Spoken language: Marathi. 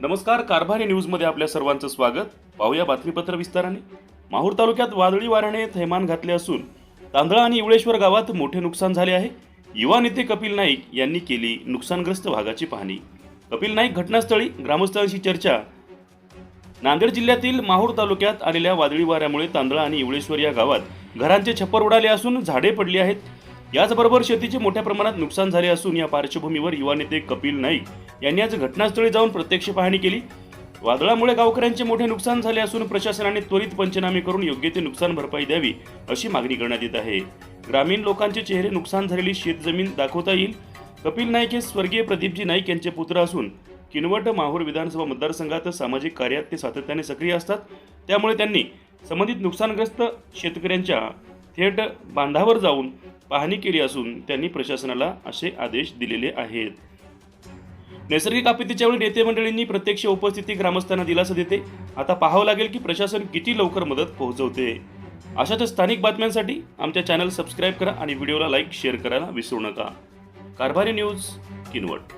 नमस्कार कारभारी न्यूजमध्ये आपल्या सर्वांचं स्वागत. पाहूया बातमीपत्र विस्ताराने. माहूर तालुक्यात वादळी वाऱ्याने थैमान घातले असून तांदळा आणि इवळेश्वर गावात मोठे नुकसान झाले आहे. युवा नेते कपिल नाईक यांनी केली नुकसानग्रस्त भागाची पाहणी. कपिल नाईक घटनास्थळी ग्रामस्थांशी चर्चा. नांदेड जिल्ह्यातील माहूर तालुक्यात आलेल्या वादळी वाऱ्यामुळे तांदळा आणि इवळेश्वर या गावात घरांचे छप्पर उडाले असून झाडे पडली आहेत. याचबरोबर शेतीचे मोठ्या प्रमाणात नुकसान झाले असून या पार्श्वभूमीवर युवा नेते कपिल नाईक यांनी आज घटनास्थळी जाऊन प्रत्यक्ष पाहणी केली. वादळामुळे गावकऱ्यांचे मोठे नुकसान झाले असून प्रशासनाने त्वरित पंचनामे करून योग्य ते नुकसान भरपाई द्यावी अशी मागणी करण्यात येत आहे. ग्रामीण लोकांचे चेहरे नुकसान झालेली शेतजमीन दाखवता येईल. कपिल नाईक हे स्वर्गीय प्रदीपजी नाईक यांचे पुत्र असून किनवट माहूर विधानसभा मतदारसंघात सामाजिक कार्यात ते सातत्याने सक्रिय असतात. त्यामुळे त्यांनी संबंधित नुकसानग्रस्त शेतकऱ्यांच्या थेट बांधावर जाऊन पाहणी केली असून त्यांनी प्रशासनाला असे आदेश दिलेले आहेत. नैसर्गिक आपत्तीच्या वेळी नेते मंडळींनी प्रत्यक्ष उपस्थिती ग्रामस्थांना दिलासा देते. आता पाहावं लागेल की प्रशासन किती लवकर मदत पोहोचवते. अशाच स्थानिक बातम्यांसाठी आमच्या चॅनल सबस्क्राईब करा आणि व्हिडिओला लाईक शेअर करायला विसरू नका. कारभारी न्यूज किनवट.